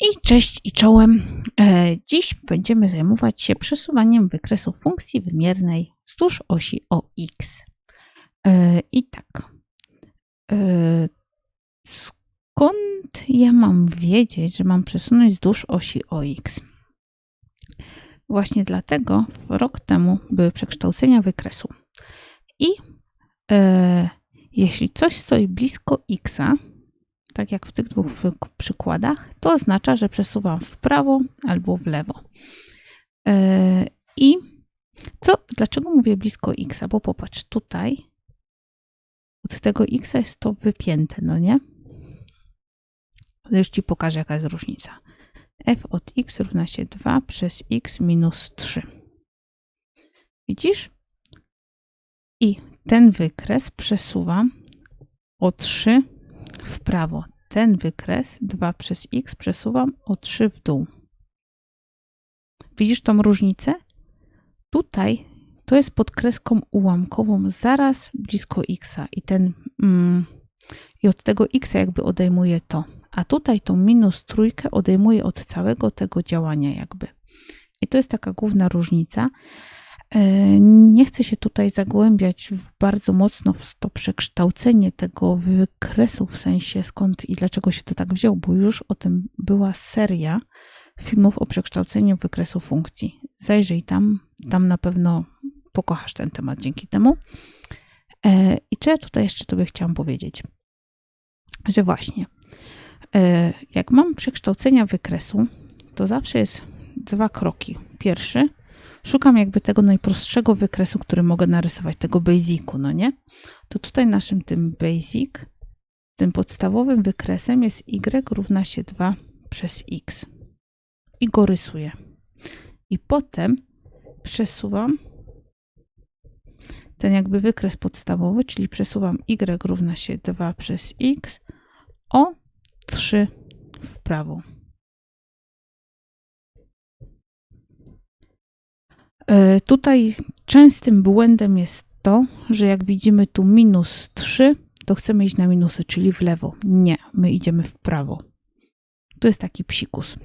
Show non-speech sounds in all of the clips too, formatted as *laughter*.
I cześć i czołem. E, Dziś będziemy zajmować się przesuwaniem wykresu funkcji wymiernej wzdłuż osi OX. E, I tak. E, Skąd ja mam wiedzieć, że mam przesunąć wzdłuż osi OX? Właśnie dlatego rok temu były przekształcenia wykresu. I e, jeśli coś stoi blisko x, tak jak w tych dwóch przykładach, to oznacza, że przesuwam w prawo albo w lewo. E, I co, dlaczego mówię blisko x? Bo popatrz, tutaj od tego x jest to wypięte, no nie? Już ci pokażę, jaka jest różnica. f od x równa się 2 przez x minus 3. Widzisz? I ten wykres przesuwam o 3 w prawo. Ten wykres 2 przez x przesuwam o 3 w dół. Widzisz tą różnicę? Tutaj to jest pod kreską ułamkową zaraz blisko x i ten mm, i od tego x jakby odejmuję to. A tutaj tą minus trójkę odejmuję od całego tego działania jakby. I to jest taka główna różnica. E, Nie chcę się tutaj zagłębiać bardzo mocno w to przekształcenie tego wykresu, w sensie skąd i dlaczego się to tak wziął, bo już o tym była seria filmów o przekształceniu wykresu funkcji. Zajrzyj tam, tam na pewno pokochasz ten temat dzięki temu. E, I co ja tutaj jeszcze Tobie chciałam powiedzieć? Że właśnie, e, jak mam przekształcenia wykresu, to zawsze jest dwa kroki. Pierwszy, szukam jakby tego najprostszego wykresu, który mogę narysować, tego basicu, no nie? To tutaj naszym tym basic, tym podstawowym wykresem jest y równa się 2 przez x. I go rysuję. I potem przesuwam ten jakby wykres podstawowy, czyli przesuwam y równa się 2 przez x o 3 w prawo. E, Tutaj częstym błędem jest to, że jak widzimy tu minus 3, to chcemy iść na minusy, czyli w lewo. Nie, my idziemy w prawo. To jest taki psikus.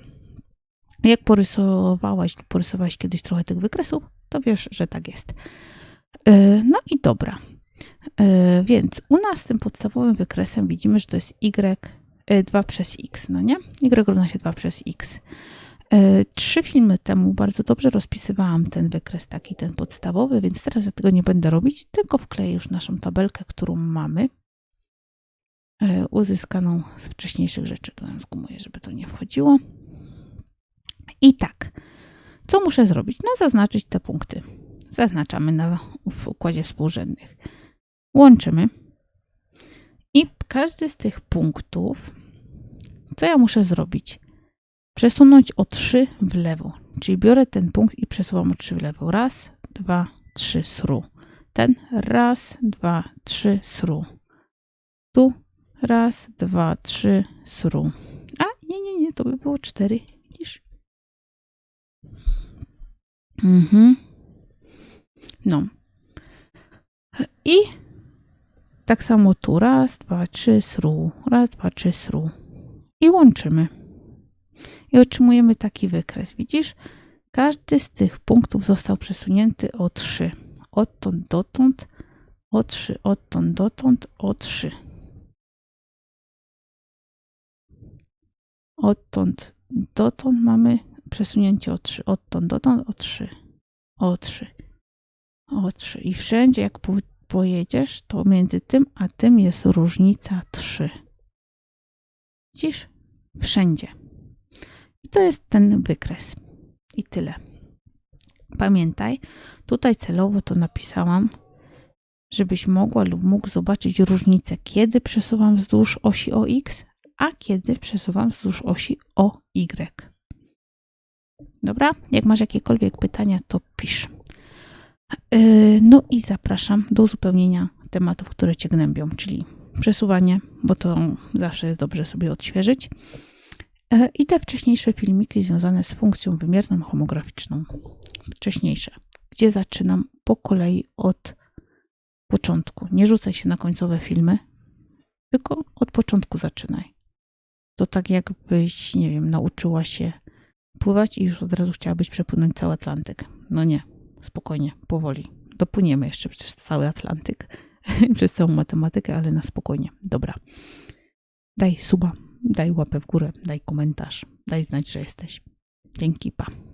Jak porysowałaś lub kiedyś trochę tych wykresów, to wiesz, że tak jest. E, No i dobra. E, Więc u nas tym podstawowym wykresem widzimy, że to jest y e, 2 przez x, no nie? y równa się 2 przez x. E, Trzy filmy temu bardzo dobrze rozpisywałam ten wykres, taki ten podstawowy, więc teraz ja tego nie będę robić, tylko wkleję już naszą tabelkę, którą mamy, e, uzyskaną z wcześniejszych rzeczy. Tu nam zgumuję, żeby to nie wchodziło. I tak, co muszę zrobić? No zaznaczyć te punkty. Zaznaczamy na, w układzie współrzędnych. Łączymy. I każdy z tych punktów, co ja muszę zrobić? Przesunąć o 3 w lewo. Czyli biorę ten punkt i przesuwam o 3 w lewo. Raz, dwa, trzy, sru. Ten raz, dwa, trzy, sru. Tu raz, dwa, trzy, sru. A, nie, nie, nie, to by było 4. Widzisz? Mhm. No. I tak samo tu raz, dwa, trzy, sru. Raz, dwa, trzy, sru. I łączymy i otrzymujemy taki wykres. Widzisz? Każdy z tych punktów został przesunięty o 3. Odtąd dotąd, o 3, odtąd dotąd, o 3. Odtąd dotąd mamy przesunięcie o 3. Odtąd dotąd o 3. O 3. O 3. I wszędzie jak po- pojedziesz, to między tym a tym jest różnica 3. Widzisz? Wszędzie. I to jest ten wykres. I tyle. Pamiętaj, tutaj celowo to napisałam, żebyś mogła lub mógł zobaczyć różnicę, kiedy przesuwam wzdłuż osi OX, a kiedy przesuwam wzdłuż osi OY. Dobra? Jak masz jakiekolwiek pytania, to pisz. Yy, No i zapraszam do uzupełnienia tematów, które Cię gnębią, czyli przesuwanie, bo to zawsze jest dobrze sobie odświeżyć. E, I te wcześniejsze filmiki związane z funkcją wymierną homograficzną. Wcześniejsze, gdzie zaczynam po kolei od początku. Nie rzucaj się na końcowe filmy, tylko od początku zaczynaj. To tak jakbyś, nie wiem, nauczyła się pływać i już od razu chciałabyś przepłynąć cały Atlantyk. No nie, spokojnie, powoli. Dopłyniemy jeszcze przez cały Atlantyk, *laughs* przez całą matematykę, ale na spokojnie. Dobra. Daj suba, daj łapę w górę, daj komentarz, daj znać, że jesteś. Dzięki, pa.